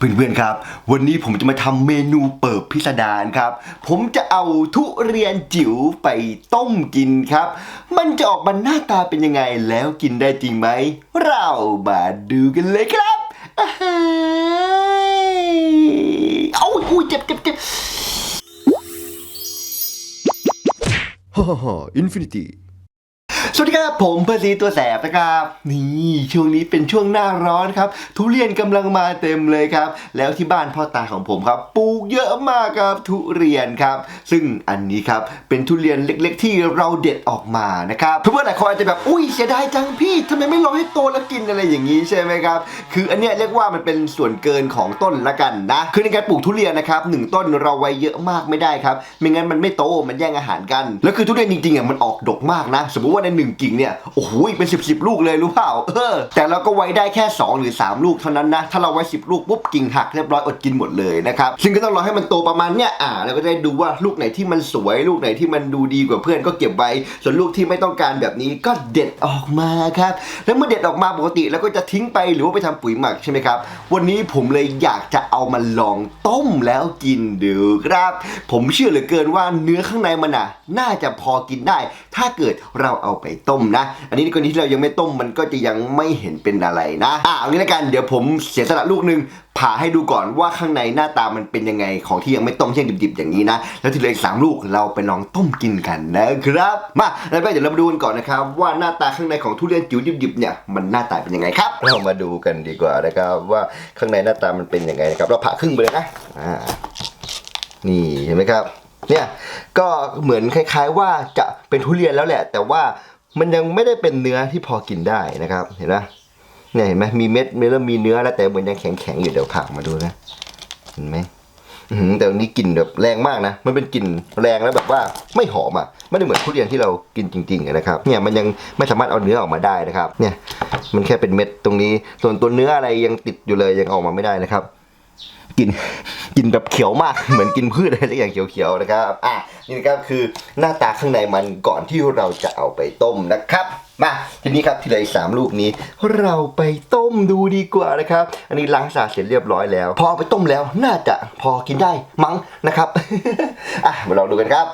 เพื่อนๆครับ วันนี้ผมจะมาทำเมนูเปิบพิสดารครับ ผมจะเอาทุเรียนจิ๋วไปต้มกินครับ มันจะออกมาหน้าตาเป็นยังไงแล้วกินได้จริงไหม เรามาดูกันเลยครับอ่าฮะเอาอุ้ยเจ็บเจ็บเจ็บฮ่าฮ่าฮ่าอินฟินิตี้ วัสดีครับผมเพื่อซีตัวแสบนะครับนี่ช่วงนี้เป็นช่วงหน้าร้อนครับ ทุเรียนกำลังมาเต็มเลยครับ แล้วที่บ้านพ่อตาของผมครับปลูกเยอะมากครับทุเรียนครับ ซึ่งอันนี้ครับเป็นทุเรียนเล็ก ๆ ที่เราเด็ดออกมานะครับเพื่อนๆหลายคนอาจจะแบบอุ้ยเสียดายจังพี่ทำไมไม่รอให้โตแล้วกินอะไรอย่างนี้ใช่ไหมครับคืออันเนี้ยเรียกว่ามันเป็นส่วนเกินของต้นละกันนะคือในการปลูกทุเรียนนะครับหนึ่งต้นเราไว้เยอะมากไม่ได้ครับไม่งั้นมันไม่โตมันแย่งอาหารกันแล้วคือทุเรียนจริงๆอะมันออกดกมากนะ สมมุติว่าในหนึ่งกิ่งเนี่ยโอ้โหเป็นสิบสิบลูกเลยรู้เปล่าเออแต่เราก็ไว้ได้แค่ 2 หรือ 3 ลูกเท่านั้นนะ ถ้าเราไว้ 10 ลูกปุ๊บกิ่งหักเรียบร้อยอดกินหมดเลยนะครับซึ่งก็ต้องรอให้มันโตประมาณเนี้ยอ่าแล้วก็ได้ดูว่าลูกไหนที่มันสวยลูกไหนที่มันดูดีกว่าเพื่อนก็เก็บไว้ ส่วนลูกที่ไม่ต้องการแบบนี้ก็เด็ดออกมาครับแล้วเมื่อเด็ดออกมาปกติแล้วก็จะทิ้งไปหรือว่าไปทำปุ๋ยหมักใช่ไหมครับวันนี้ผมเลยอยากจะเอามาลองต้มแล้วกินดูครับ ผมเชื่อเหลือเกินว่าเนื้อข้างในมันอะน่าจะพอกินได้ ถ้าเกิดเราเอาไปต้มนะ อันนี้ในกรณีที่เรายังไม่ต้มมันก็จะยังไม่เห็นเป็นอะไรนะอะเอางี้ละกันเดี๋ยวผมเสียสละลูกหนึงผ่าให้ดูก่อนว่าข้างในหน้าตามันเป็นยังไงของที่ยังไม่ต้มเช่นดิบๆอย่างนี้นะ แล้วที่เหลืออีกสามลูกเราไปลองต้มกินกันนะครับ มาแล้วก็เดี๋ยวเรามาดูกันก่อนนะครับ ว่าหน้าตาข้างในของทุเรียนจิ๋วดิบๆเนี่ยมันหน้าตาเป็นยังไงครับเรามาดูกันดีกว่านะครับว่าข้างในหน้าตามันเป็นยังไงนะครับเราผ่าครึ่งไปเลยนะอ่านี่เห็นไหมครับเนี่ยก็เหมือนคล้าย ๆ ว่าจะเป็นทุเรียนแล้วแหละ แต่ว่า มันยังไม่ได้เป็นเนื้อที่พอกินได้นะครับ เห็นไหมเนี่ยเห็นไหมมีเม็ดเริ่มมีเนื้อแล้วแต่เหมือนยังแข็งๆอยู่เดี๋ยวผ่ามาดูนะเห็นไหมแต่วันนี้กลิ่นแบบแรงมากนะ มันเป็นกลิ่นแรงแล้วแบบว่าไม่หอมอะ ไม่ได้เหมือนทุเรียนที่เรากินจริงๆนะครับ เนี่ยมันยังไม่สามารถเอาเนื้อออกมาได้นะครับ เนี่ยมันแค่เป็นเม็ดตรงนี้ ส่วนตัวเนื้ออะไรยังติดอยู่เลยยังออกมาไม่ได้นะครับ กินกินแบบเขียวมาก เหมือนกินพืชอะไรสักอย่างเขียวๆนะครับ อะนี่นะครับคือหน้าตาข้างในมันก่อนที่เราจะเอาไปต้มนะครับ มาทีนี้ครับที่เลืออีกสามลูกนี้ เราไปต้มดูดีกว่านะครับ อันนี้ล้างสะอาดเสร็จเรียบร้อยแล้ว พอเอาไปต้มแล้วน่าจะพอกินได้มั้งนะครับ อะมาลองดูกันครับ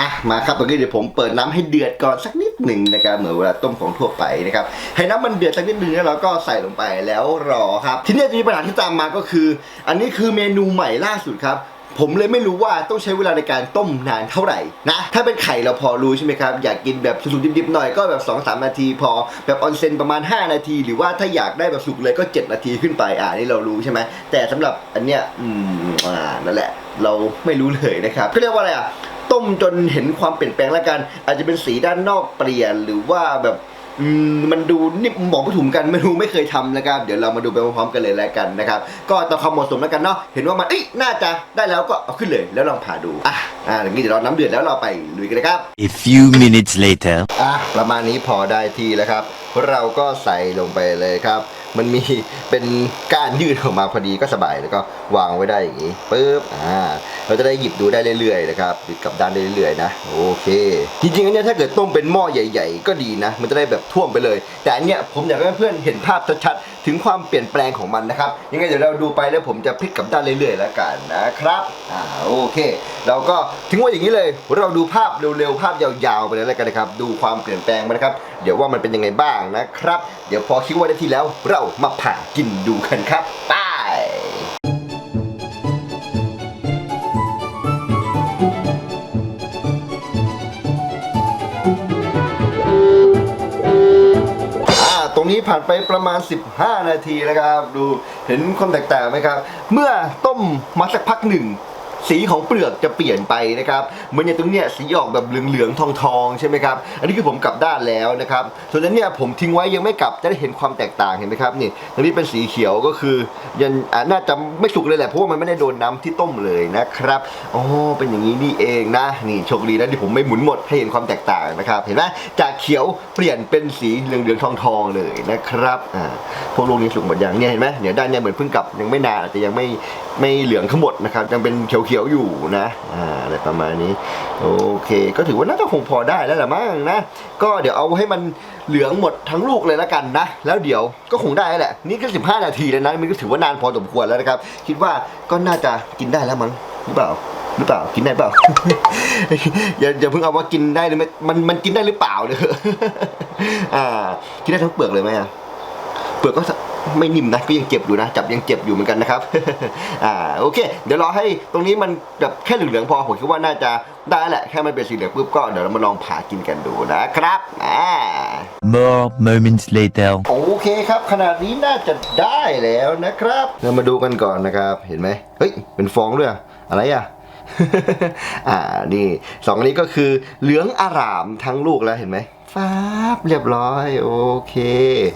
อะมาครับตอนนี้เดี๋ยวผมเปิดน้ำให้เดือดก่อนสักนิดหนึ่งนะครับเหมือนเวลาต้มของทั่วไปนะครับให้น้ำมันเดือดสักนิดหนึ่งแล้วเราก็ใส่ลงไปแล้วรอครับ ทีนี้จะมีปัญหาที่ตามมาก็คือ อันนี้คือเมนูใหม่ล่าสุดครับ ผมเลยไม่รู้ว่าต้องใช้เวลาในการต้มนานเท่าไหร่นะ ถ้าเป็นไข่เราพอรู้ใช่ไหมครับ อยากกินแบบสุกๆดิบๆหน่อยก็แบบ2-3นาทีพอ แบบออนเซนประมาณ 5 นาที หรือว่าถ้าอยากได้แบบสุกเลยก็ 7 นาทีขึ้นไปอ่านี่เรารู้ใช่ไหมแต่สำหรับอันเนี้ยอืมอ่านั่นแหละ เราไม่รู้เลยนะครับก็เรียกว่าอะไรอะต้มจนเห็นความเปลี่ยนแปลงแล้วกัน อาจจะเป็นสีด้านนอกเปลี่ยนหรือว่าแบบ อืมมันดูนี่บอกไม่ถูกกันไม่รู้ไม่เคยทำนะครับ เดี๋ยวเรามาดูไปพร้อมๆกันเลยแล้วกันนะครับ ก็ต่อความเหมาะสมแล้วกันเนาะเห็นว่ามันเอ้ยน่าจะได้แล้วก็เอาขึ้นเลยแล้วลองผ่าดูอะอ่าอย่างนี้เดี๋ยวเราน้ำเดือดแล้วเราไปลุยกันเลยครับ A few minutes later. อะประมาณนี้พอได้ที่แล้วครับ เราก็ใส่ลงไปเลยครับ มันมีเป็นก้านยืดออกมาพอดีก็สบายแล้วก็วางไว้ได้อย่างนี้ปึ๊บอ่าเราจะได้หยิบดูได้เรื่อยๆนะครับหยิบกลับด้านได้เรื่อยๆนะโอเค จริงๆอันเนี้ยถ้าเกิดต้มเป็นหม้อใหญ่ ๆ ก็ดีนะ มันจะได้แบบท่วมไปเลย แต่อันเนี้ยผมอยากให้เพื่อนเห็นภาพชัดๆถึงความเปลี่ยนแปลงของมันนะครับยังไงเดี๋ยวเราดูไปแล้วผมจะพลิกกลับด้านเรื่อยๆแล้วกันนะครับอ่าโอเค เราก็ทิ้งไว้อย่างนี้เลย เราดูภาพเร็วๆภาพยาวๆไปเลยแล้วกันนะครับ ดูความเปลี่ยนแปลงมันนะครับ เดี๋ยวว่ามันเป็นยังไงบ้างนะครับ เดี๋ยวพอคิดว่าได้ที่แล้วเรามาผ่ากินดูกันครับไปอ่าตรงนี้ผ่านไปประมาณ 15 นาทีนะครับ ดูเห็นความแตกต่างไหมครับ เมื่อต้มมาสักพักหนึ่ง สีของเปลือกจะเปลี่ยนไปนะครับเหมือนอย่างตรงเนี้ยสีออกแบบเหลืองๆทองๆใช่ไหมครับอันนี้คือผมกลับด้านแล้วนะครับส่วนนั้นเนี่ยผมทิ้งไว้ยังไม่กลับจะได้เห็นความแตกต่างเห็นไหมครับนี่ตรงนี้เป็นสีเขียวก็คือยังอ่าน่าจะไม่สุกเลยแหละเพราะว่ามันไม่ได้โดนน้ำที่ต้มเลยนะครับอ๋อเป็นอย่างนี้นี่เองนะนี่โชคดีนะที่ผมไม่หมุนหมดให้เห็นความแตกต่างนะครับ เห็นไหมจากเขียวเปลี่ยนเป็นสีเหลืองๆทองๆเลยนะครับอ่าพวกลูกนี้สุกหมดอยังเนี่ยเห็นไหมเนี่ยด้านเนี่ยเหมือนเพิ่งกลับยังไม่นานอาจจะยังไม่ไม่เหลืองทั้งหมดนะครับยังเป็นเขียวขียวอยู่นะอ่าอะไรประมาณนี้โอเค ก็ถือว่าน่าจะคงพอได้แล้วแหละมั้งนะ ก็เดี๋ยวเอาให้มันเหลืองหมดทั้งลูกเลยล้วกันนะ แล้วเดี๋ยวก็คงได้แหละ นี่ก็ 15 นาทีแล้วนะมันก็ถือว่านานพอสมควรแล้วนะครับ คิดว่าก็น่าจะกินได้แล้วมั้งหรือเปล่าหรือเปล่ากินได้เปล่าอย่าอย่าเพิ่งเอาว่ากินได้หรือไม่มันมันกินได้หรือเปล่าเนี่ยอ่า กินได้ทั้งเปลือกเลยไหมอะเปลือกก็ ไม่นิ่มนะก็ยังเจ็บอยู่นะจับยังเจ็บอยู่เหมือนกันนะครับอ่าโอเค เดี๋ยวรอให้ตรงนี้มันแบบแค่เหลืองๆพอผมคิดว่าน่าจะได้แหละแค่มันเป็นสีเหลืองปุ๊บก็เดี๋ยวเรามาลองผ่ากินกันดูนะครับอ่า More moments later. โอเคครับ ขนาดนี้น่าจะได้แล้วนะครับ เรามาดูกันก่อนนะครับ เห็นไหมเฮ้ยเป็นฟองด้วยอะอะไรอะอ่านี่สองอันนี้ก็คือเหลืองอารามทั้งลูกแล้วเห็นไหม ฟ้าบเรียบร้อยโอเค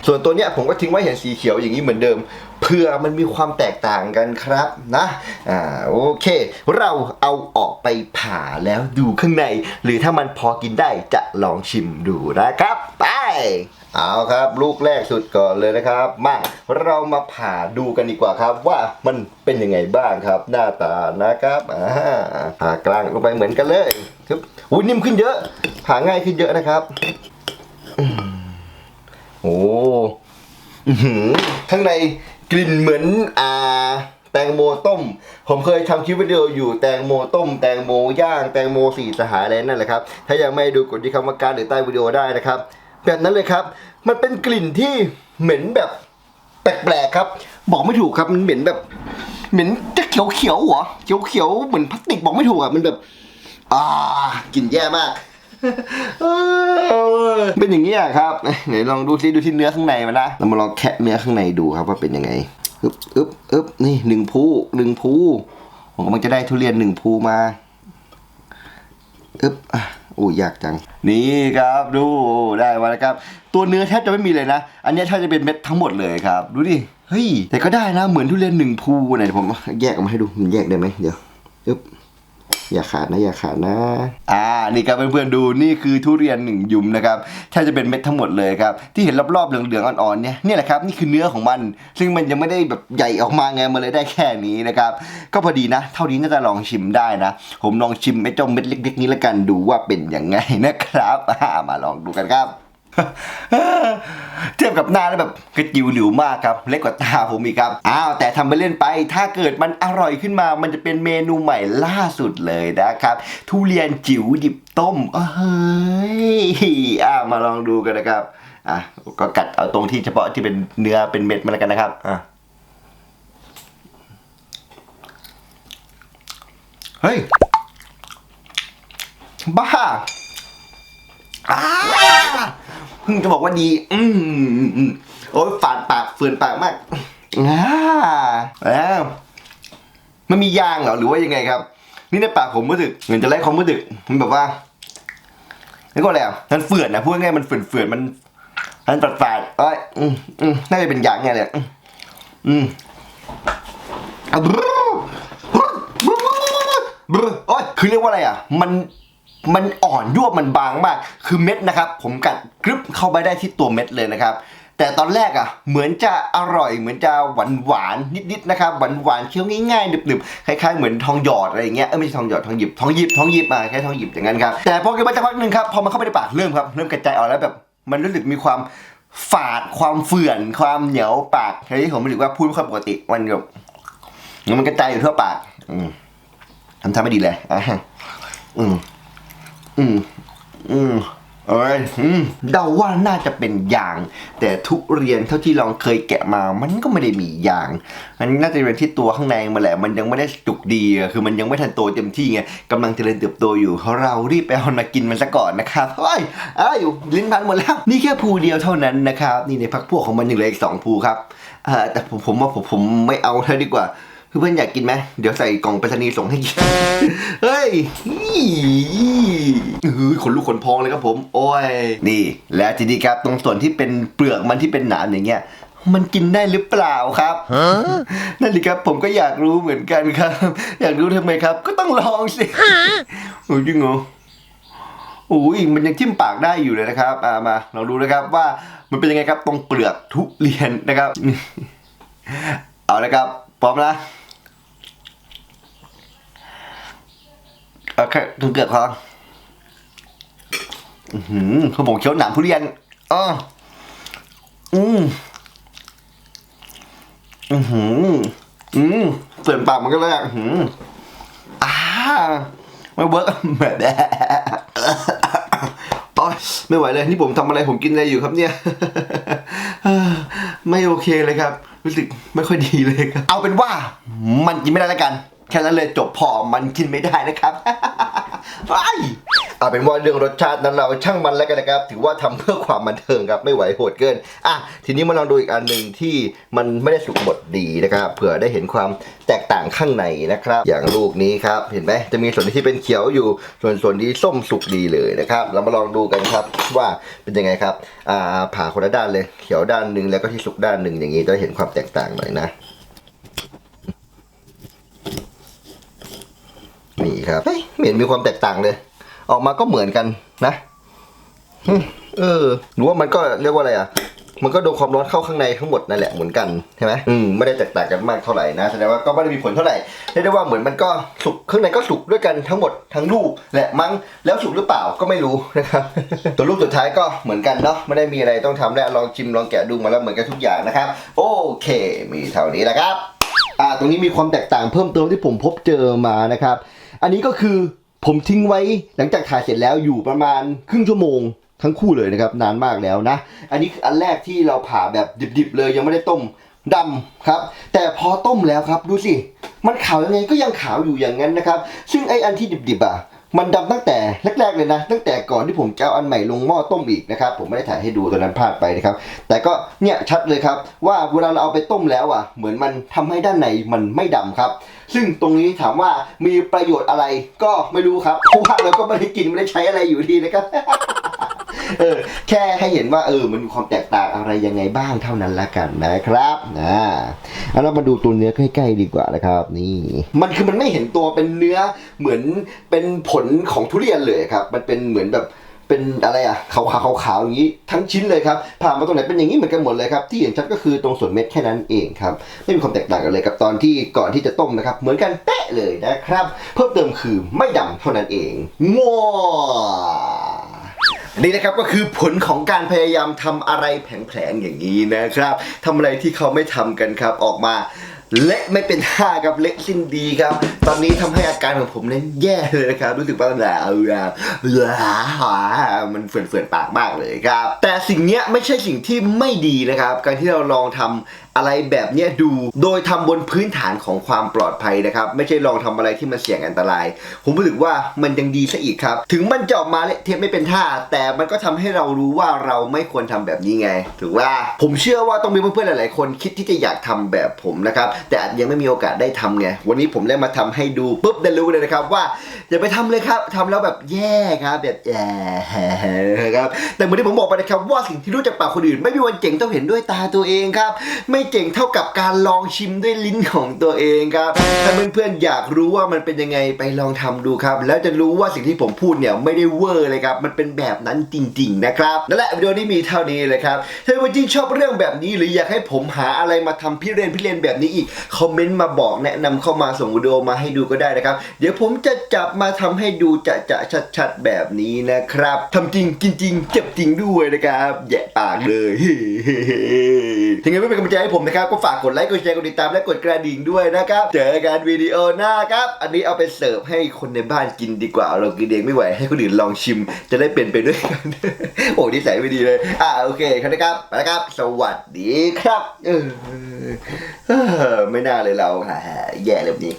ส่วนตัวเนี้ยผมก็ทิ้งไว้เห็นสีเขียวอย่างนี้เหมือนเดิมเพื่อมันมีความแตกต่างกันครับนะอ่าโอเค เราเอาออกไปผ่าแล้วดูข้างใน หรือถ้ามันพอกินได้จะลองชิมดูนะครับ ไป เอาครับลูกแรกสุดก่อนเลยนะครับ มาเรามาผ่าดูกันดีกว่าครับ ว่ามันเป็นยังไงบ้างครับ หน้าตานะครับอ่าผ่ากลางลงไปเหมือนกันเลยครับอุ้ยนิ่มขึ้นเยอะผ่าง่ายขึ้นเยอะนะครับโอ้หือข้างในกลิ่นเหมือนอ่าแตงโมต้ม ผมเคยทำคลิปวิดีโออยู่แตงโมต้ม แตงโมย่าง แตงโมสี่สหายอะไรนั่นแหละครับ ถ้ายังไม่ดูกดที่คำว่าการหรือใต้วิดีโอได้นะครับ แบบนั้นเลยครับ มันเป็นกลิ่นที่เหม็นแบบแปลกๆครับ บอกไม่ถูกครับมันเหม็นแบบ เหม็นจะเขียวๆเหรอเขียวๆเหมือนพลาสติกบอกไม่ถูกอะมันแบบ อ่ากลิ่นแย่มากเป็นอย่างนี้อะครับไหนลองดูซิดูที่เนื้อข้างในมันนะเรามาลองแคะเนื้อข้างในดูครับว่าเป็นยังไงอึบอึบอึบนี่หนึ่งภูหนึ่งภูผมกำลังจะได้ทุเรียนหนึ่งภูมาอึบอะ อ้ยยากจัง นี่ครับดูได้มาแล้วครับ ตัวเนื้อแทบจะไม่มีเลยนะ อันนี้แทบจะเป็นเม็ดทั้งหมดเลยครับ ดูดิ เฮ้ย แต่ก็ได้นะ เหมือนทุเรียนหนึ่งภูไหนผมแยกออกมาให้ดูมันแยกได้ไหมเดี๋ยวอึบ อย่าขาดนะอย่าขาดนะ อ่า นี่ครับเพื่อนๆดูนี่คือทุเรียนหนึ่งยุมนะครับแทบจะเป็นเม็ดทั้งหมดเลยครับ ที่เห็นรอบๆเหลืองๆอ่อนๆเนี่ยนี่แหละครับนี่คือเนื้อของมัน ซึ่งมันยังไม่ได้แบบใหญ่ออกมาไงมันเลยได้แค่นี้นะครับ ก็พอดีนะ เท่านี้น่าจะลองชิมได้นะ ผมลองชิมไอ้เจ้าเม็ดเล็กๆนี้แล้วกันดูว่าเป็นยังไงนะครับ มาลองดูกันครับ เทียบกับหน้าแล้วแบบกระจิ๋วหลิวมากครับ เล็กกว่าตาผมอีกครับ อ้าวแต่ทำไปเล่นไป ถ้าเกิดมันอร่อยขึ้นมา มันจะเป็นเมนูใหม่ล่าสุดเลยนะครับ ทุเรียนจิ๋วดิบต้มเอ้ยอ่ามาลองดูกันนะครับ อะก็กัดเอาตรงที่เฉพาะที่เป็นเนื้อเป็นเม็ดมาแล้วกันนะครับอะเฮ้ย บ้าอ้า เพิ่งจะบอกว่าดี อืมโอ้ยฝาดปากเฟือนปากมากอ่าแล้วมันมียางเหรอหรือว่ายังไงครับ นี่ในปากผมรู้สึกเหมือนจะไล่ความรู้สึกมันแบบว่าแล้วก็อะไรอะมันเฟื่อนนะพูดง่ายมันเฟื่อนเฟื่อนมันมันฝาดฝาดเอ้ยอืมอืมน่าจะเป็นยางไงเลยอืมอืมอะบรูบรูบรูบรูโอ้ยคือเรียกว่าอะไรอะมัน มันอ่อนยวบมันบางมาก คือเม็ดนะครับ ผมกัดกรึบเข้าไปได้ที่ตัวเม็ดเลยนะครับ แต่ตอนแรกอะ เหมือนจะอร่อย เหมือนจะหวานหวานนิดๆนะครับ หวานหวานเคี้ยวง่ายๆหนึบๆคล้ายๆเหมือนทองหยอดอะไรอย่างเงี้ย เออไม่ใช่ทองหยอดทองหยิบ ทองหยิบ ทองหยิบอะแค่ทองหยิบอย่างนั้นครับ แต่พอกินไปสักพักหนึ่งครับ พอมันเข้าไปในปากเริ่มครับ เริ่มกระจายออกแล้วแบบ มันรู้สึกมีความฝาด ความเฟื่อน ความเหนียวปากทีนี้ผมรู้สึกว่าพูดไม่ค่อยปกติ มันแบบมันกระจายอยู่ทั่วปาก อืมทำท่าไม่ดีเลยอะอืม อืมอืมเอ้ยอืมเดาว่าน่าจะเป็นยาง แต่ทุเรียนเท่าที่ลองเคยแกะมา มันก็ไม่ได้มียางอันน่าจะเป็นที่ตัวข้างในมันแหละ มันยังไม่ได้จุกดีอะคือมันยังไม่ทันโตเต็มที่ไงกำลังเจริญเติบโตอยู่เรารีบไปเอามากินมันซะก่อนนะครับเฮ้ยเอ้ยลิ้นพันหมดแล้ว นี่แค่ภูเดียวเท่านั้นนะครับ นี่ในพักพวกของมันยังเหลืออีกสองภูครับอ่าแต่ผมผมว่าผมผมไม่เอาเท่าดีกว่า เพื่อนๆอยากกินไหมเดี๋ยวใส่กล่องไปรษณีย์ส่งให้กิน เฮ้ยเฮ้ยขนลุกขนพองเลยครับผม โอ้ย นี่ แล้วทีนี้ครับตรงส่วนที่เป็นเปลือกมันที่เป็นหนามอย่างเงี้ย มันกินได้หรือเปล่าครับนั่นสิครับผมก็อยากรู้เหมือนกันครับ อยากรู้ทำไมครับ ก็ต้องลองสิโอ้ยจริงเหรอโอ้ยมันยังทิ่มปากได้อยู่เลยนะครับอ่ามาลองดูนะครับว่ามันเป็นยังไงครับตรงเปลือกทุเรียนนะครับ เอาละครับพ ร้อมนะเอาแค่ถึงเกือบพออือหือคือผมเคี้ยวหนามทุเรียนอ๋ออืมอือหืออืมเปลี่ยนปากมันก็เลยอะอื้อหืออ่าไม่เวิร์กแบบโอ๊ยไม่ไหวเลยนี่ผมทำอะไรผมกินอะไรอยู่ครับเนี่ย ไม่โอเคเลยครับ รู้สึกไม่ค่อยดีเลยครับ เอาเป็นว่ามันกินไม่ได้แล้วกัน แค่นั้นเลยจบพอมันกินไม่ได้นะครับ ไปเอาเป็นว่าเรื่องรสชาตินั้นเราช่างมันแล้วกันนะครับ ถือว่าทำเพื่อความบันเทิงครับไม่ไหวโหดเกินอะทีนี้มาลองดูอีกอันหนึ่งที่มันไม่ได้สุกหมดดีนะครับเผื่อได้เห็นความแตกต่างข้างในนะครับ อย่างลูกนี้ครับเห็นไหมจะมีส่วนที่เป็นเขียวอยู่ ส่วนส่วนที่ส้มสุกดีเลยนะครับ เรามาลองดูกันครับว่าเป็นยังไงครับอ่าผ่าคนละด้านเลยเขียวด้านหนึ่งแล้วก็ที่สุกด้านหนึ่งอย่างนี้จะเห็นความแตกต่างหน่อยนะ นี่ครับเฮ้ยไม่เห็นมีความแตกต่างเลย ออกมาก็เหมือนกันนะอืมเออหรือว่ามันก็เรียกว่าอะไรอะ มันก็โดนความร้อนเข้าข้างในทั้งหมดนั่นแหละเหมือนกันใช่ไหมอืมไม่ได้แตกต่างกันมากเท่าไหร่นะแสดงว่าก็ไม่ได้มีผลเท่าไหร่เรียกได้ว่าเหมือนมันก็สุกข้างในก็สุกด้วยกันทั้งหมดทั้งลูกแหละมั้งแล้วสุกหรือเปล่าก็ไม่รู้นะครับตัวลูกสุดท้ายก็เหมือนกันเนาะไม่ได้มีอะไรต้องทำแล้วลองชิมลองแกะดูมาแล้วเหมือนกันทุกอย่างนะครับ โอเค มีเท่านี้แหละครับอ่าตรงนี้มีความแตกต่างเพิ่มเติมที่ผมพบเจอมานะครับ อันนี้ก็คือผมทิ้งไว้หลังจากถ่ายเสร็จแล้วอยู่ประมาณครึ่งชั่วโมงทั้งคู่เลยนะครับ นานมากแล้วนะ อันนี้คืออันแรกที่เราผ่าแบบดิบๆเลยยังไม่ได้ต้มดำครับ แต่พอต้มแล้วครับดูสิ มันขาวยังไงก็ยังขาวอยู่อย่างนั้นนะครับ ซึ่งไออันที่ดิบๆอะ มันดำตั้งแต่แรกๆเลยนะ ตั้งแต่ก่อนที่ผมจะเอาอันใหม่ลงหม้อต้มอีกนะครับ ผมไม่ได้ถ่ายให้ดูตอนนั้นพลาดไปนะครับ แต่ก็เนี่ยชัดเลยครับ ว่าเวลาเราเอาไปต้มแล้วอะ เหมือนมันทำให้ด้านในมันไม่ดำครับ ซึ่งตรงนี้ถามว่ามีประโยชน์อะไรก็ไม่รู้ครับเพราะว่าเราก็ไม่ได้กินไม่ได้ใช้อะไรอยู่ดีนะครับ เออแค่ให้เห็นว่าเออมันมีความแตกต่างอะไรยังไงบ้างเท่านั้นละกันนะครับนะเอาเรามาดูตัวเนื้อใกล้ๆดีกว่านะครับ นี่ มันคือมันไม่เห็นตัวเป็นเนื้อเหมือนเป็นผลของทุเรียนเลยครับ มันเป็นเหมือนแบบเป็นอะไรอะขาวๆขาวๆอย่างนี้ทั้งชิ้นเลยครับผ่านมาตรงไหนเป็นอย่างนี้เหมือนกันหมดเลยครับที่เห็นชัดก็คือตรงส่วนเม็ดแค่นั้นเองครับไม่มีความแตกต่างกันเลยกับตอนที่ก่อนที่จะต้มนะครับ เหมือนกันเป๊ะเลยนะครับ เพิ่มเติมคือไม่ดำเท่านั้นเองง้อ นี่นะครับก็คือผลของการพยายามทำอะไรแผลงๆอย่างนี้นะครับทำอะไรที่เขาไม่ทำกันครับออกมาเละไม่เป็นท่าครับเละสิ้นดีครับ ตอนนี้ทำให้อาการของผมนั้นแย่เลยนะครับ รู้สึกว่าหนาวมันเฟื่อนๆปากมากเลยครับ แต่สิ่งเนี้ยไม่ใช่สิ่งที่ไม่ดีนะครับ การที่เราลองทำ อะไรแบบเนี้ยดู โดยทำบนพื้นฐานของความปลอดภัยนะครับ ไม่ใช่ลองทำอะไรที่มันเสี่ยงอันตราย ผมรู้สึกว่ามันยังดีซะอีกครับ ถึงมันจะออกมาเละเทะไม่เป็นท่า แต่มันก็ทำให้เรารู้ว่าเราไม่ควรทำแบบนี้ไง ถือว่าผมเชื่อว่าต้องมีเพื่อนๆหลายๆ คนคิดที่จะอยากทำแบบผมนะครับแต่อาจยังไม่มีโอกาสได้ทำไงวันนี้ผมได้มาทำให้ดูปุ๊บได้รู้เลยนะครับว่าอย่าไปทำเลยครับทำแล้วแบบแย่ครับแบบแย่ครับแต่เหมือนที่ผมบอกไปนะครับว่าสิ่งที่รู้จากปากคนอื่น ไม่มีวันเจ๋งเท่าเห็นด้วยตาตัวเองครับไม่เจ๋งเท่ากับการลองชิมด้วยลิ้นของตัวเองครับ ถ้าเพื่อนๆอยากรู้ว่ามันเป็นยังไงไปลองทำดูครับ แล้วจะรู้ว่าสิ่งที่ผมพูดเนี่ยไม่ได้เวอร์เลยครับ มันเป็นแบบนั้นจริง ๆ นะครับนั่นแหละวิดีโอนี้มีเท่านี้เลยครับ ถ้าเพื่อนๆชอบเรื่องแบบนี้ หรืออยากให้ผมหาอะไรมาทำพี่เรนพี่เรนแบบนี้อีกคอมเมนต์มาบอกแนะนำเข้ามาส่งวิดีโอมาให้ดูก็ได้นะครับ เดี๋ยวผมจะจับมาทำให้ดูจะจะชัดๆแบบนี้นะครับทำจริงกินจริงเจ็บจริงด้วยนะครับแย่ปากเลยถึงไงไม่เป็นกำลังใจให้ผมผมนะครับก็ฝากกดไลค์กดแชร์กดติดตามและกดกระดิ่งด้วยนะครับ เจอกันวิดีโอหน้าครับ อันนี้เอาไปเสิร์ฟให้คนในบ้านกินดีกว่า เรากินเองไม่ไหวให้คนอื่นลองชิม จะได้เป็นไปด้วยกัน โอ้นิสัยไม่ดีเลย อ่าโอเคครับนะครับไปแล้วครับ สวัสดีครับเออเออไม่น่าเลยเราแย่เลยแบบนี้